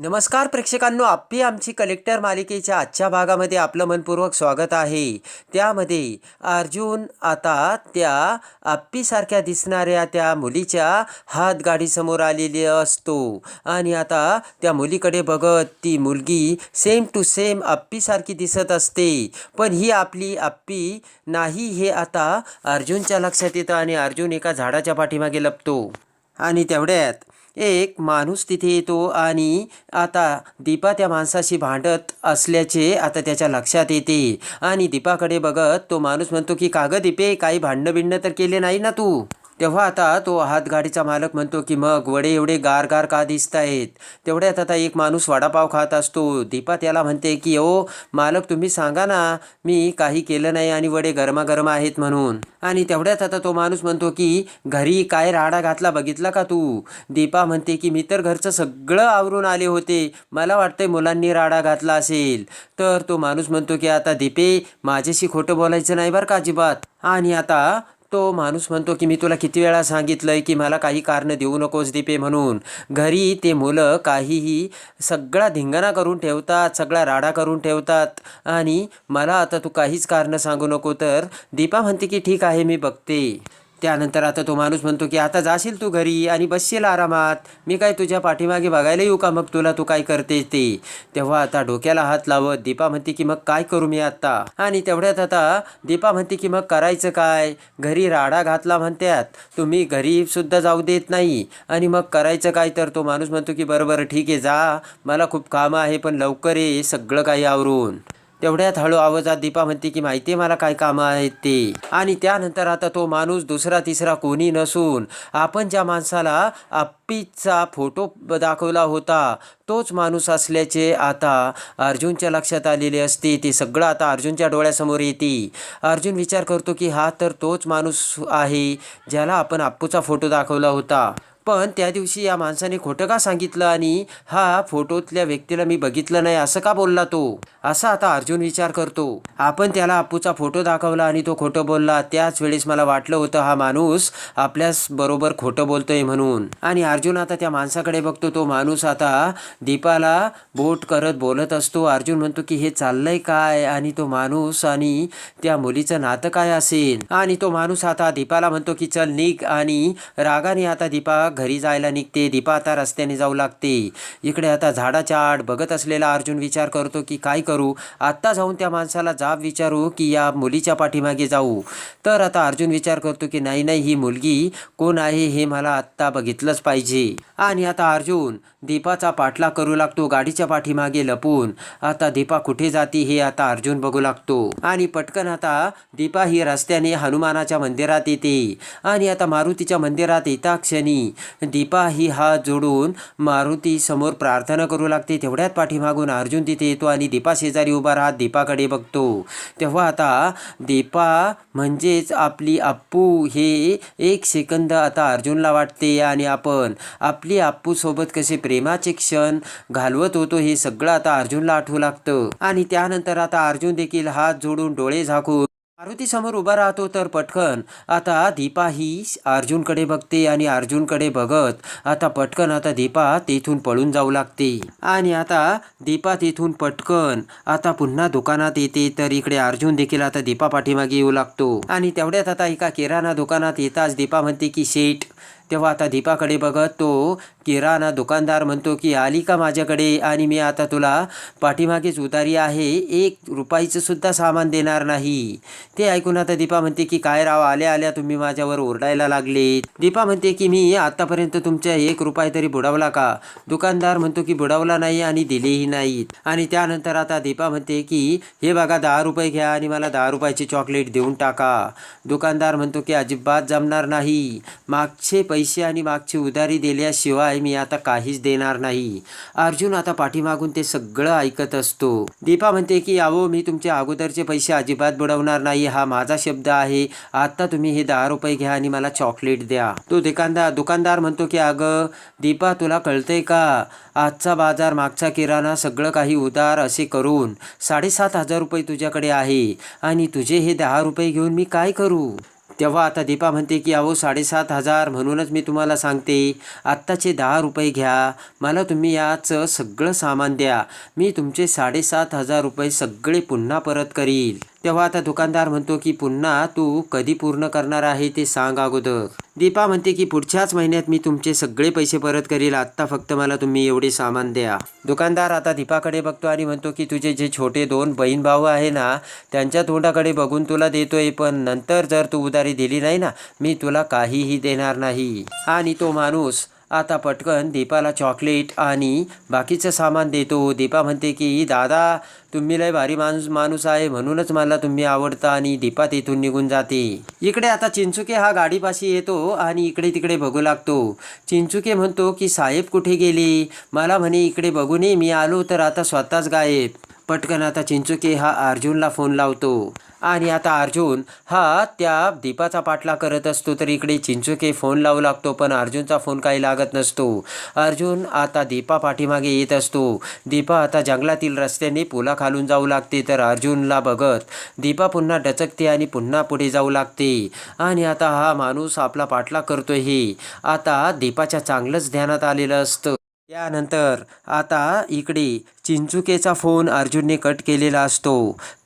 नमस्कार प्रेक्षकांनो आप्पी आमची कलेक्टर मालिकेच्या आजच्या भागामध्ये आपलं मनपूर्वक स्वागत आहे. त्यामध्ये अर्जुन आता त्या आप्पीसारख्या दिसणाऱ्या त्या मुलीच्या हातगाडीसमोर आलेली असतो. आणि आता त्या मुलीकडे बघत ती मुलगी सेम टू सेम आप्पीसारखी दिसत असते. पण ही आपली आप्पी नाही हे आता अर्जुनच्या लक्षात येतं आणि अर्जुन एका झाडाच्या पाठीमागे लपतो. आणि तेवढ्यात एक माणूस तिथे येतो आणि आता दीपा त्या माणसाशी भांडत असल्याचे आता त्याच्या लक्षात येते. आणि दीपाकडे बघत तो माणूस म्हणतो की कागद दीपे काही भांडणं बिंडणं तर केले नाही ना तू? तेव्हा आता तो हातगाडीचा मालक म्हणतो की मग वडे एवढे गार गार का दिसत आहेत? तेवढ्यात आता एक माणूस वडापाव खात असतो. दीपा त्याला म्हणते की ओ मालक तुम्ही सांगा ना मी काही केलं नाही आणि वडे गरमागरम आहेत म्हणून. आणि तेवढ्यात आता तो माणूस म्हणतो की घरी काय राडा घातला बघितला का तू? दीपा म्हणते की मी तर घरचं सगळं आवरून आले होते. मला वाटतंय मुलांनी राडा घातला असेल. तर तो माणूस म्हणतो की आता दीपे माझ्याशी खोटं बोलायचं नाही बरं का अजिबात? आणि आता तो माणूस म्हणतो की मी तुला किती वेळा सांगितलंय की मला काही कारणं देऊ नकोस दीपे म्हणून. घरी ते मुलं काहीही सगळा धिंगाणा करून ठेवतात सगळा राडा करून ठेवतात. आणि मला आता तू काहीच कारणं सांगू नको तर दीपा म्हणते की ठीक आहे मी बघते. त्यानंतर आता तो माणूस म्हणतो की आता जाशील तू घरी आणि बसशील आरामात. मी काय तुझ्या पाठीमागे बघायला येऊ का? मग तुला तू काय करते ते? तेव्हा आता डोक्याला हात लावत दीपा म्हणते की मग काय करू मी आता? आणि तेवढ्यात आता दीपा म्हणते की मग करायचं काय? घरी राडा घातला म्हणतात तुम्ही घरी सुद्धा जाऊ देत नाही. आणि मग करायचं काय? तर तो माणूस म्हणतो की बरोबर ठीक आहे जा. मला खूप कामं आहे पण लवकर ये सगळं काही आवरून. तेवढ्यात हळू आवाजात दीपा म्हणते की माहिती आहे मला काय कामं आहेत ते. आणि त्यानंतर आता तो माणूस दुसरा तिसरा कोणी नसून आपण ज्या माणसाला आप्पीचा फोटो दाखवला होता तोच माणूस असल्याचे आता अर्जुनच्या लक्षात आलेले असते. ते सगळं आता अर्जुनच्या डोळ्यासमोर येते. अर्जुन विचार करतो की हा तर तोच माणूस आहे ज्याला आपण आप्पूचा फोटो दाखवला होता. पण त्या दिवशी या माणसाने खोटं का सांगितलं आणि हा फोटोतल्या व्यक्तीला मी बघितलं नाही असं का बोलला तो? असा आता अर्जुन विचार करतो. आपण त्याला अप्पूचा फोटो दाखवला आणि तो खोटं बोलला. त्याच वेळेस मला वाटलं होतं हा माणूस आपल्याच बरोबर खोटं बोलतोय म्हणून. आणि अर्जुन आता त्या माणसाकडे बघतो तो माणूस आता दीपाला बोट करत बोलत असतो. अर्जुन म्हणतो की हे चाललंय काय? आणि तो माणूस आणि त्या मुलीचं नातं काय असेल? आणि तो माणूस आता दीपाला म्हणतो की चल निघ. आणि रागाने आता दीपा घरी जायला निघते दीपा आता रस्त्याने जाऊ लागते. इकडे आता झाडाच्या आड बघत असलेला अर्जुन विचार करतो की काय करू? आत्ता जाऊन त्या माणसाला जाब विचारू की या मुलीच्या पाठीमागे जाऊ? तर आता अर्जुन विचार करतो की नाही नाही ही मुलगी कोण आहे हे मला आत्ता बघितलंच पाहिजे. आणि आता अर्जुन दीपाचा पाठलाग करू लागतो गाडीच्या पाठीमागे लपून. आता दीपा कुठे जाती हे आता अर्जुन बघू लागतो. आणि पटकन आता दीपा ही रस्त्याने हनुमानाच्या मंदिरात येते. आणि आता मारुतीच्या मंदिरात येता क्षणी दीपा ही हात जोडून मारुती समोर प्रार्थना करू लागते. तेवढ्यात पाठीमागून अर्जुन तिथे येतो आणि दीपा शेजारी उभा राहत दीपाकडे बघतो. तेव्हा आता दीपा म्हणजेच आपली आप्पू हे एक सेकंद आता अर्जुनला वाटते आणि आपण आपली आप्पूसोबत कसे प्रेमाचे क्षण घालवत होतो हे सगळं आता अर्जुनला आठवू लागतं. आणि त्यानंतर आता अर्जुन देखील हात जोडून डोळे झाकून मारुती समोर उभा राहतो. तर पटकन आता दीपा ही अर्जुनकडे बघते आणि अर्जुनकडे बघत आता पटकन आता दीपा तेथून पळून जाऊ लागते. आणि आता दीपा तेथून पटकन आता पुन्हा दुकानात येते. तर इकडे अर्जुन देखील आता दीपा पाठीमागे येऊ लागतो. आणि तेवढ्यात आता एका किराणा दुकानात येताच दीपा म्हणते की शेठ तेव्हा आता दीपाकडे बघत तो किराणा दुकानदार म्हणतो की आली का माझ्याकडे? आणि मी आता तुला पाठीमागेच उतारी आहे. एक रुपयाचं सुद्धा सामान देणार नाही. ते ऐकून आता दीपा म्हणते की काय राव आल्या आल्या तुम्ही माझ्यावर ओरडायला लागले दीपा म्हणते की मी आतापर्यंत तुमच्या एक रुपये तरी बुडवला का? दुकानदार म्हणतो की बुडवला नाही आणि दिलेही नाहीत. आणि त्यानंतर आता दीपा म्हणते की हे बघा दहा रुपये घ्या आणि मला दहा रुपयाची चॉकलेट देऊन टाका. दुकानदार म्हणतो की अजिबात जमणार नाही. मागचे पैसे पैसे आणि मागची उधारी दिल्याशिवाय मी आता काहीच देणार नाही. अर्जुन आता पाठीमागून ते सगळं ऐकत असतो. दीपा म्हणते की अहो मी तुमचे अगोदरचे पैसे अजिबात बुडवणार नाही. हा माझा शब्द आहे. आता तुम्ही हे दहा रुपये घ्या आणि मला चॉकलेट द्या. तो दुकानदार दुकानदार म्हणतो की अगं दीपा तुला कळतंय का? आजचा बाजार मागचा किराणा सगळं काही उधार असे करून साडेसात हजार रुपये तुझ्याकडे आहे आणि तुझे हे दहा रुपये घेऊन मी काय करू? तेव्हा आता दीपा म्हणते की अहो साडेसात हजार म्हणूनच मी तुम्हाला सांगते. आत्ताचे दहा रुपये घ्या. मला तुम्ही याचं सगळं सामान द्या. मी तुमचे साडेसात हजार रुपये सगळे पुन्हा परत करील. तेव्हा आता दुकानदार म्हणतो की पुन्हा तू कधी पूर्ण करणार आहे ते सांग अगोदर. दीपा म्हणते की पुढच्याच महिन्यात मी तुमचे सगळे पैसे परत करील. आत्ता फक्त मला तुम्ही एवढे सामान द्या. दुकानदार आता दीपाकडे बघतो आणि म्हणतो की तुझे जे छोटे दोन बहीण भाऊ आहे ना त्यांच्या तोंडाकडे बघून तुला देतोय पण नंतर जर तू उधारी दिली नाही ना मी तुला काहीही देणार नाही. आणि तो माणूस आता पटकन दीपाला चॉकलेट आणि बाकीचं सामान देतो. दीपा म्हणते की दादा तुम्ही लय भारी माणूस माणूस आहे म्हणूनच मला तुम्ही आवडता आणि दीपा तिथून निघून जाते. इकडे आता चिंचुके हा गाडीपाशी येतो आणि इकडे तिकडे बघू लागतो. चिंचुके म्हणतो की साहेब कुठे गेले? मला म्हणे इकडे बघूनही मी आलो तर आता स्वतःच गायब. पटकन आता चिंचुके हा अर्जुनला फोन लावतो. आणि आता अर्जुन हा त्या दीपाचा पाठला करत असतो तर इकडे चिंचुके फोन लावू लागतो पण अर्जुनचा फोन काही लागत नसतो. अर्जुन आता दीपा पाठीमागे येत असतो. दीपा आता जंगलातील रस्त्याने पुला खालून जाऊ लागते तर अर्जुनला बघत दीपा पुन्हा डचकते आणि पुन्हा पुढे जाऊ लागते. आणि आता हा माणूस आपला पाठला करतोय हे. आता दीपाच्या चांगलंच ध्यानात आलेलं असतं. त्यानंतर आता इकडे चिंचुकेचा फोन अर्जुनने कट केलेला असतो.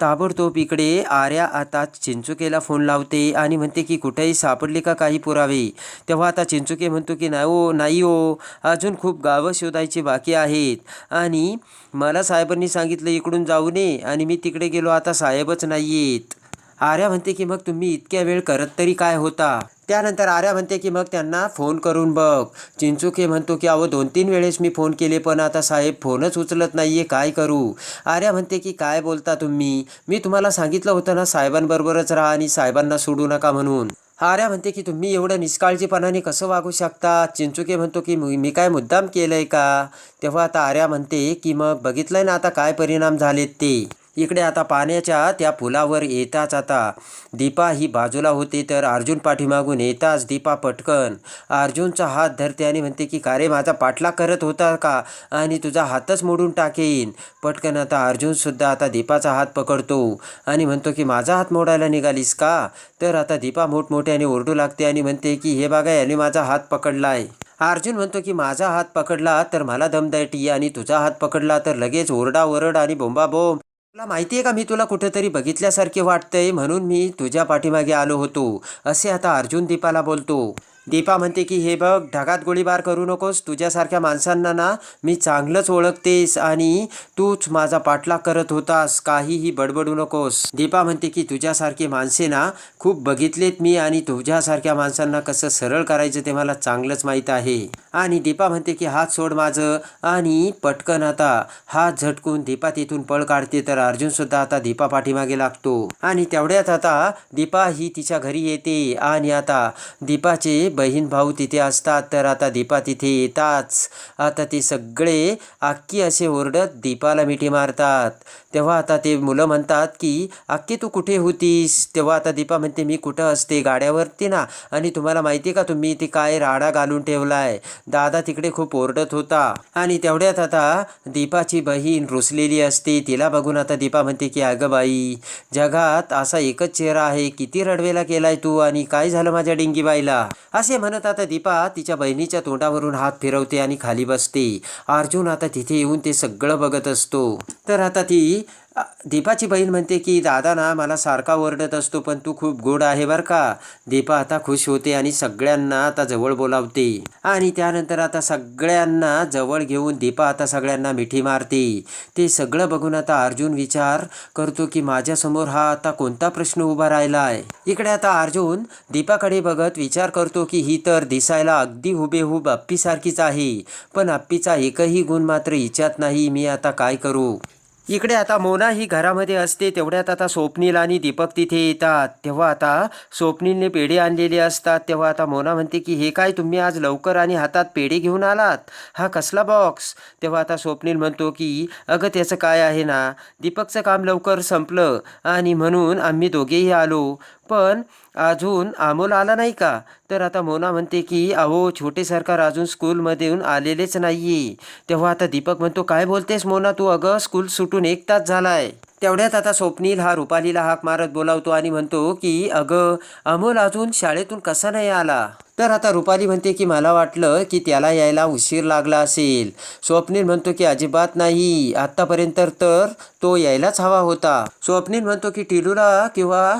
ताबडतोब इकडे आर्या आता चिंचुकेला फोन लावते आणि म्हणते की कुठेही सापडले का काही पुरावे? तेव्हा आता चिंचुके म्हणतो की नाही ओ नाही ओ अजून खूप गावं शोधायची बाकी आहेत. आणि मला साहेबांनी सांगितलं इकडून जाऊ नये आणि मी तिकडे गेलो आता साहेबच नाही आहेत आर्या म्हणते की मग तुम्ही इतक्या वेळ करत तरी काय होता? त्यानंतर आर्या म्हणते की मग त्यांना फोन करून बघ. चिंचुके म्हणतो की अहो दोन तीन वेळेस मी फोन केले पण आता साहेब फोनच उचलत नाही आहे काय करू? आर्या म्हणते की काय बोलता तुम्ही? मी तुम्हाला सांगितलं होतं ना साहेबांबरोबरच राहा आणि साहेबांना सोडू नका म्हणून. आर्या म्हणते की तुम्ही एवढं निष्काळजीपणाने कसं वागू शकता चिंचुके म्हणतो की मी काय मुद्दाम केलं आहे का? तेव्हा आता आर्या म्हणते की मग बघितलं ना आता काय परिणाम झालेत ते? इकडे आता पाण्याच्या त्या पुलावर येताच आता दीपा ही बाजूला होते तर अर्जुन पाठीमागून येताच दीपा पटकन अर्जुनचा हात धरते आणि म्हणते की का रे माझा पाठला करत होता का? आणि तुझा हातच मोडून टाकेन. पटकन आता अर्जुनसुद्धा आता दीपाचा हात पकडतो आणि म्हणतो की माझा हात मोडायला निघालीस का? तर आता दीपा मोठमोठ्याने ओरडू लागते आणि म्हणते की हे बघा याने माझा हात पकडलाय. अर्जुन म्हणतो की माझा हात पकडला तर मला दमदाटी आणि तुझा हात पकडला तर लगेच ओरडा ओरड आणि बोंबाबोंब तुला माहिती आहे का मी तुला कुठेतरी बघितल्यासारखे वाटतंय म्हणून मी तुझ्या पाठीमागे आलो होतो असे आता अर्जुन दीपाला बोलतो. दीपा म्हणते की हे बघ ढगात गोळीबार करू नकोस. तुझ्यासारख्या माणसांना ना मी चांगलंच ओळखतेस आणि तूच माझा पाठलाग करत होतास. काहीही बडबडू नकोस. दीपा म्हणते की तुझ्यासारखी माणसे ना खूप बघितलेत मी आणि तुझ्यासारख्या माणसांना कसं सरळ करायचं ते मला चांगलंच माहीत आहे. आणि दीपा म्हणते की हात सोड माझं आणि पटकन आता हात झटकून दीपा तिथून पळ काढते तर अर्जुनसुद्धा आता दीपा पाठीमागे लागतो. आणि तेवढ्यात आता दीपा ही तिच्या घरी येते आणि आता दीपाचे बहीण भाऊ तिथे असतात तर आता दीपा तिथे येताच. आता ते सगळे आक्की असे ओरडत दीपाला मिठी मारतात. तेव्हा आता ते मुलं म्हणतात की आक्की तू कुठे होतीस? तेव्हा आता दीपा म्हणते मी कुठं असते? गाड्यावरती ना. आणि तुम्हाला माहिती आहे का तुम्ही ते काय राडा घालून ठेवलाय? दादा तिकडे खूप ओरडत होता. आणि तेवढ्यात आता दीपाची बहीण रुसलेली असते. तिला बघून आता दीपा म्हणते की अगं बाई जगात असा एकच चेहरा आहे. किती रडवेला केलाय तू? आणि काय झालं माझ्या डिंगीबाईला असे म्हणत आता दीपा तिच्या बहिणीच्या तोंडावरून हात फिरवते आणि खाली बसते. अर्जुन आता तिथे येऊन ते सगळं बघत असतो. तर आता ती दीपाची बहीण म्हणते की दादा ना मला सारखा ओरडत असतो पण तू खूप गोड आहे बरं का. दीपा आता खुश होते आणि सगळ्यांना आता जवळ बोलावते. आणि त्यानंतर आता सगळ्यांना जवळ घेऊन दीपा आता सगळ्यांना मिठी मारते. ते सगळं बघून आता अर्जुन विचार करतो की माझ्यासमोर हा आता कोणता प्रश्न उभा राहिला आहे इकडे आता अर्जुन दीपाकडे बघत विचार करतो की ही तर दिसायला अगदी हुबेहूब अप्पीसारखीच आहे. पण अप्पीचा एकही गुण मात्र हिच्यात नाही. मी आता काय करू? इकडे आता मोना ही घरामध्ये असते तेवढ्यात आता स्वप्नील आणि दीपक तिथे येतात. तेव्हा आता स्वप्नीलने पेढे आणलेले असतात. तेव्हा आता मोना म्हणते की हे काय तुम्ही आज लवकर आणि हातात पेढे घेऊन आलात? हा कसला बॉक्स तेव्हा आता स्वप्नील म्हणतो की अगं त्याचं काय आहे ना? दीपकचं काम लवकर संपलं आणि म्हणून आम्ही दोघेही आलो. पण अजून अमोल आला नाही का? तर आता मोना म्हणते की अहो छोटे सरकार अजून स्कूलमध्ये येऊन आलेलेच नाही तेव्हा आता दीपक म्हणतो काय बोलतेस मोना तू? अगं स्कूल सुटून एक तास झालाय. तेवढ्यात आता स्वप्नील हा रुपालीला हाक मारत बोलावतो आणि म्हणतो की अगं अमोल अजून शाळेतून कसा नाही आला? तर आता रुपाली म्हणते की मला वाटलं की त्याला यायला उशीर लागला असेल. स्वप्नील म्हणतो की अजिबात नाही. आत्तापर्यंत तर तो यायलाच हवा होता. स्वप्नील म्हणतो की टिलूला किंवा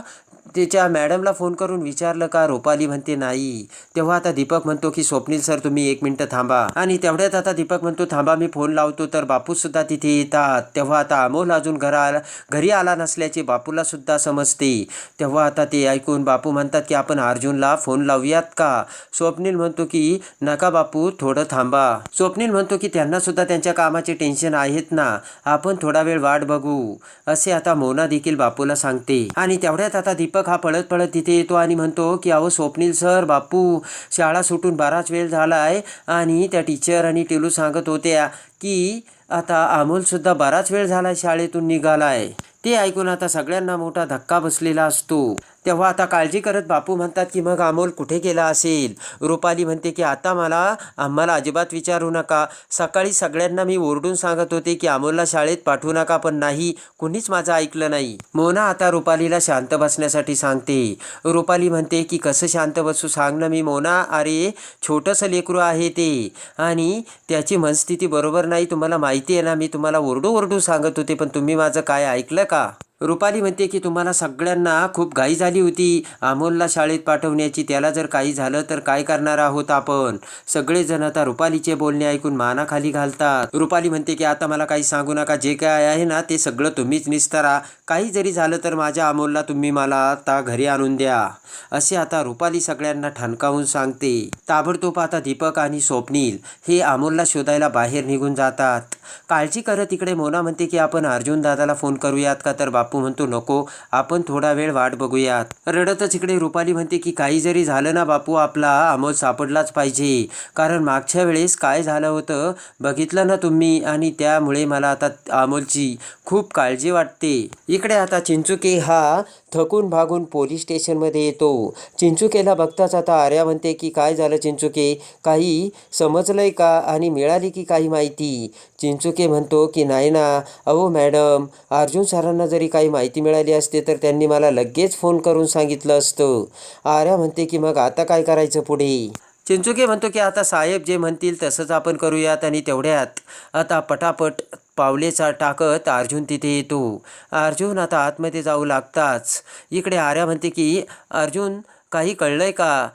तिच्या मॅडमला फोन करून विचारलं का? रुपाली म्हणते नाही. तेव्हा आता दीपक म्हणतो की स्वप्नील सर तुम्ही एक मिनटं थांबा. आणि तेवढ्यात आता दीपक म्हणतो थांबा मी फोन लावतो तर बापू सुद्धा तिथे येतात. तेव्हा आता अमोल अजून घरा घरी आला नसल्याचे बापूला सुद्धा समजते. तेव्हा आता ते ऐकून बापू म्हणतात की आपण अर्जुनला फोन लावूयात का? स्वप्नील म्हणतो की नका बापू थोडं थांबा. स्वप्नील म्हणतो की त्यांना सुद्धा त्यांच्या कामाचे टेन्शन आहेत ना? आपण थोडा वेळ वाट बघू. असे आता मोना देखील बापूला सांगते. आणि तेवढ्यात आता दीपक हा पळत पळत तिथे येतो आणि म्हणतो की अहो स्वप्नील सर बापू शाळा सुटून बराच वेळ झाला आहे आणि त्या टीचर आणि टेलू सांगत होत्या की आता अमोलसुद्धा बराच वेळ झालाय शाळेतून निघाला आहे ते ऐकून आता सगळ्यांना मोठा धक्का बसलेला असतो. तेव्हा आता काळजी करत बापू म्हणतात की मग अमोल कुठे गेला असेल? रुपाली म्हणते की आता मला आम्हाला अजिबात विचारू नका. सकाळी सगळ्यांना मी ओरडून सांगत होते की अमोलला शाळेत पाठवू नका पण नाही कुणीच माझं ऐकलं नाही. मोना आता रुपालीला शांत बसण्यासाठी सांगते. रुपाली म्हणते की कसं शांत बसू सांग ना मी मोना. अरे छोटंसं लेकरू आहे ते. आणि त्याची मनस्थिती बरोबर नाही तुम्हाला माहिती आहे ना मी तुम्हाला ओरडू ओरडू सांगत होते पण तुम्ही माझं काय ऐकलं का रुपाली म्हणते की तुम्हाला सगळ्यांना खूप घाई झाली होती. अमोलला शाळेत पाठवण्याची त्याला जर काही झालं तर काय करणार आहोत आपण? सगळेजण आता रुपालीचे बोलणे ऐकून मानाखाली घालतात. रुपाली म्हणते की आता मला काही सांगू नका. जे काय आहे ना ते सगळं तुम्हीच निस्तारा. काही जरी झालं तर माझ्या अमोलला तुम्ही मला आता घरी आणून द्या. असे आता रुपाली सगळ्यांना ठणकावून सांगते. ताबडतोब आता दीपक आणि स्वप्नील हे अमोलला शोधायला बाहेर निघून जातात. काळजी करत इकडे मोना म्हणते की आपण अर्जुन दादाला फोन करूयात का? तर बाप म्हणतो नको आपण थोडा वेळ वाट बघूयात. रडतच इकडे रुपाली म्हणते की काही जरी झालं ना बापू आपला अमोल सापडलाच पाहिजे. कारण मागच्या वेळेस काय झालं होतं बघितलं ना तुम्ही आणि त्यामुळे मला आता अमोलची खूप काळजी वाटते. इकडे आता चिंचुके हा थकून भागून पोलीस स्टेशनमध्ये येतो. चिंचुकेला बघताच आता आर्या म्हणते की काय झालं चिंचुके? काही समजलंय का आणि मिळाली की काही माहिती? चिंचुके म्हणतो की नाही ना. अहो मॅडम अर्जुन सरांना जरी काही माहिती मिळाली असते तर त्यांनी मला लगेच फोन करून सांगितलं असतं. आर्या म्हणते की मग आता काय करायचं पुढे? चिंचुके म्हणतो की आता साहेब जे म्हणतील तसंच आपण करूयात आणि तेवढ्यात. आता पटापट पावलेचा टाकत अर्जुन तिथे येतो. अर्जुन आता आतमध्ये जाऊ लागताच. इकडे आर्या म्हणते की अर्जुन काही कळलंय का?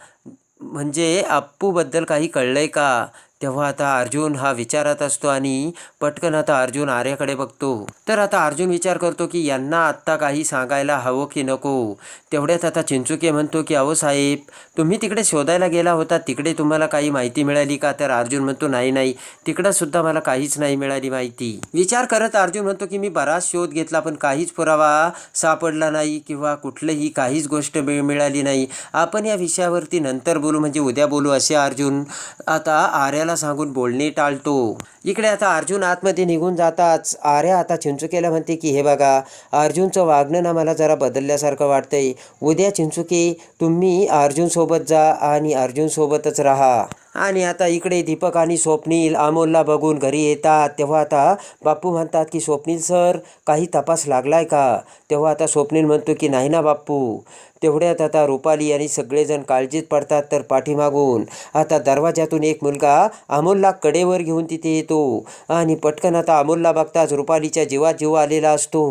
म्हणजे आप्पूबद्दल काही कळलंय का? तेव्हा आता अर्जुन हा विचारात असतो आणि पटकन आता अर्जुन आर्याकडे बघतो. तर आता अर्जुन विचार करतो की यांना आत्ता काही सांगायला हवं की नको. तेवढ्यात आता चिंचुके म्हणतो की अहो साहेब तुम्ही तिकडे शोधायला गेला होता तिकडे तुम्हाला काही माहिती मिळाली का? तर अर्जुन म्हणतो नाही नाही तिकडंसुद्धा मला काहीच नाही मिळाली माहिती. विचार करत अर्जुन म्हणतो की मी बराच शोध घेतला पण काहीच पुरावा सापडला नाही किंवा कुठलंही काहीच गोष्ट मिळाली नाही. आपण या विषयावरती नंतर बोलू म्हणजे उद्या बोलू असे अर्जुन. आता आर्याला सांगून बोलणे टाळतो. इकडे आता अर्जुन आतमध्ये निघून जाताच आर्या आता चिंचुकेला म्हणते की हे बघा अर्जुनचं वागणं ना मला जरा बदलल्यासारखं वाटतंय. उद्या चिंचुके तुम्ही अर्जुनसोबत जा आणि अर्जुनसोबतच राहा. आणि आता इकडे दीपक आणि स्वप्नील अमोलला बघून घरी येतात. तेव्हा आता बाप्पू म्हणतात की स्वप्नील सर काही तपास लागलाय का? तेव्हा आता स्वप्नील म्हणतो की नाही ना बाप्पू. तेवढ्यात आता रुपाली आणि सगळेजण काळजीत पडतात तर पाठीमागून. आता दरवाजातून एक मुलगा अमोलला कडेवर घेऊन तिथे येतो आणि पटकन आता अमोलला बघताच रुपालीच्या जीवात जीव आलेला असतो.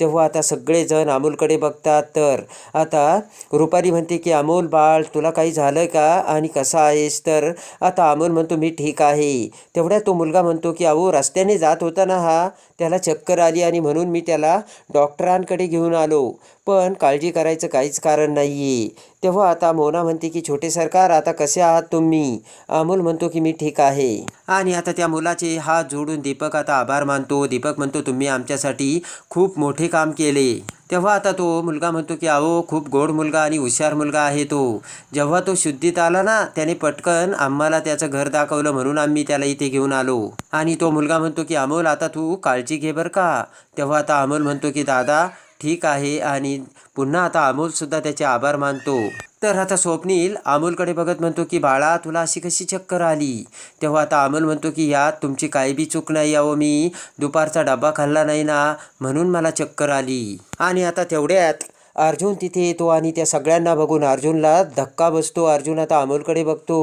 तेव्हा आता सगळेजण अमोलकडे बघतात तर आता रुपाली म्हणते की अमोल बाळ तुला काही झालं का? आणि कसा आहेस? तर आता अमोल म्हणतो मी ठीक आहे. तेवढ्यात तो मुलगा म्हणतो की अहो रस्त्याने जात होता ना हा. त्याला चक्कर आली आणि म्हणून मी त्याला डॉक्टरांकडे घेऊन आलो. पण काळजी करायचं काहीच कारण नाही आहे तेव्हा आता मोना म्हणते की छोटे सरकार आता कसे आहात तुम्ही? अमोल म्हणतो की मी ठीक आहे. आणि आता त्या मुलाचे हात जोडून दीपक आता आभार मानतो. दीपक म्हणतो तुम्ही आमच्यासाठी खूप मोठे काम केले. तेव्हा आता तो मुलगा म्हणतो की अहो खूप गोड मुलगा आणि हुशार मुलगा आहे तो. जेव्हा तो शुद्धीत आला ना त्याने पटकन आम्हाला त्याचं घर दाखवलं म्हणून आम्ही त्याला इथे घेऊन आलो. आणि तो मुलगा म्हणतो की अमोल आता तू काळजी घे बरं का. तेव्हा आता अमोल म्हणतो की दादा ठीक आहे. आणि पुन्हा आता अमोलसुद्धा त्याचे आभार मानतो. तर आता स्वप्नील अमोलकडे बघत म्हणतो की बाळा तुला अशी कशी चक्कर आली? तेव्हा आता अमोल म्हणतो की यात तुमची काही बी चूक नाही अहो मी दुपारचा डबा खाल्ला नाही ना म्हणून मला चक्कर आली. आणि आता तेवढ्यात अर्जुन तिथे येतो आणि त्या सगळ्यांना बघून अर्जुनला धक्का बसतो. अर्जुन आता अमोलकडे बघतो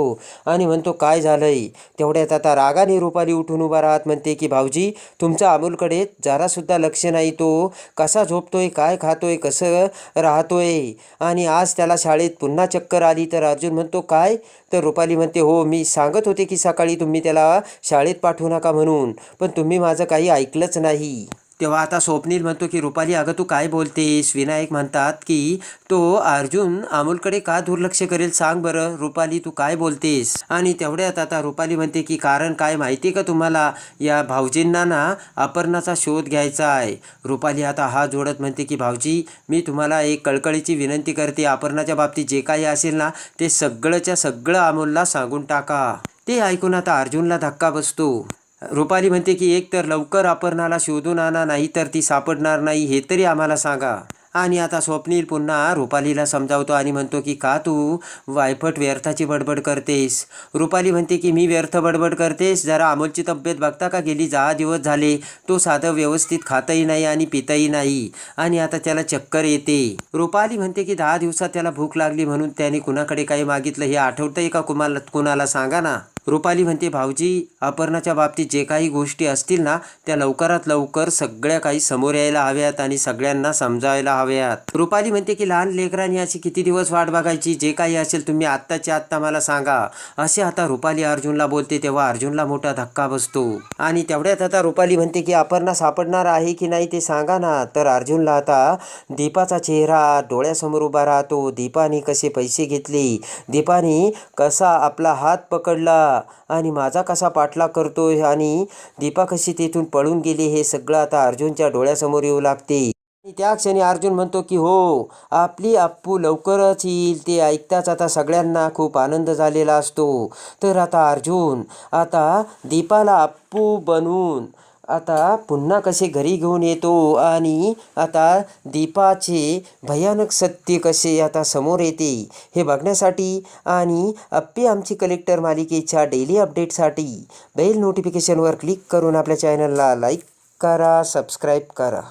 आणि म्हणतो काय झालंय? तेवढ्यात आता रागाने रुपाली उठून उभा राहत म्हणते की भाऊजी तुमचा अमोलकडे जरासुद्धा लक्ष नाही तो. कसा झोपतोय काय खातोय कसं राहतोय? आणि आज त्याला शाळेत पुन्हा चक्कर आली. तर अर्जुन म्हणतो काय? तर रुपाली म्हणते हो मी सांगत होते की सकाळी तुम्ही त्याला शाळेत पाठवू नका म्हणून पण तुम्ही माझं काही ऐकलंच नाही. तेव्हा आता स्वप्नील म्हणतो की रुपाली अगं तू काय बोलतेस? विनायक म्हणतात की तो अर्जुन अमोलकडे का दुर्लक्ष करेल सांग बरं. रुपाली तू काय बोलतेस? आणि तेवढ्यात आता रुपाली म्हणते की कारण काय माहिती का तुम्हाला? या भाऊजींना ना अपर्णाचा शोध घ्यायचा आहे. रुपाली आता हा जोडत म्हणते की भाऊजी मी तुम्हाला एक कळकळीची विनंती करते. अपर्णाच्या बाबतीत जे काही असेल ना ते सगळंच्या सगळं अमोलला सांगून टाका. ते ऐकून आता अर्जुनला धक्का बसतो. रुपाली म्हणते की एक तर लवकर अपर्णाला शोधून आणा नाही तर ती सापडणार नाही हे तरी आम्हाला सांगा. आणि आता स्वप्नील पुन्हा रुपालीला समजावतो आणि म्हणतो की का तू वायफट व्यर्थाची बडबड करतेस? रुपाली म्हणते की मी व्यर्थ बडबड करतेस? जरा अमोलची तब्येत बघता का गेली? दहा दिवस झाले तो साधं व्यवस्थित खातही नाही आणि पितही नाही. आणि आता त्याला चक्कर येते. रुपाली म्हणते की दहा दिवसात त्याला भूक लागली म्हणून त्याने कुणाकडे काही मागितलं हे आठवतंय का? कुमाला कुणाला सांगा ना. रुपाली म्हणते भाऊजी अपर्णाच्या बाबतीत जे काही गोष्टी असतील ना त्या लवकरात लवकर सगळ्या काही समोर यायला हव्यात आणि सगळ्यांना समजायला हव्यात. रुपाली म्हणते की लहान लेकरांनी अशी किती दिवस वाट बघायची? जे काही असेल तुम्ही आत्ताच्या आत्ता मला सांगा. असे आता रुपाली अर्जुनला बोलते तेव्हा अर्जुनला मोठा धक्का बसतो. आणि तेवढ्यात आता रुपाली म्हणते की अपर्णा सापडणार आहे की नाही ते सांगा ना. तर अर्जुनला आता दीपाचा चेहरा डोळ्यासमोर उभा राहतो. दीपाने कसे पैसे घेतले? दीपाने कसा आपला हात पकडला? आणि माझा कसा पाठलाग करतोय आणि दीपा कशी तेथून पळून गेली हे सगळं आता अर्जुनच्या डोळ्यासमोर येऊ लागते. आणि त्या क्षणी अर्जुन म्हणतो की हो आपली आप्पू लवकरच येईल. ते ऐकताच आता सगळ्यांना खूप आनंद झालेला असतो. तर आता अर्जुन आता दीपाला आप्पू बनवून आता पुन्हा कसे घरी घेऊन येतो आणि आता दीपाचे भयानक सत्य कसे आता समोर येते हे बघण्यासाठी आणि अप्पी आमची कलेक्टर मालिकेच्या डेली अपडेटसाठी बेल नोटिफिकेशनवर क्लिक करून आपल्या चॅनलला लाईक करा सबस्क्राईब करा.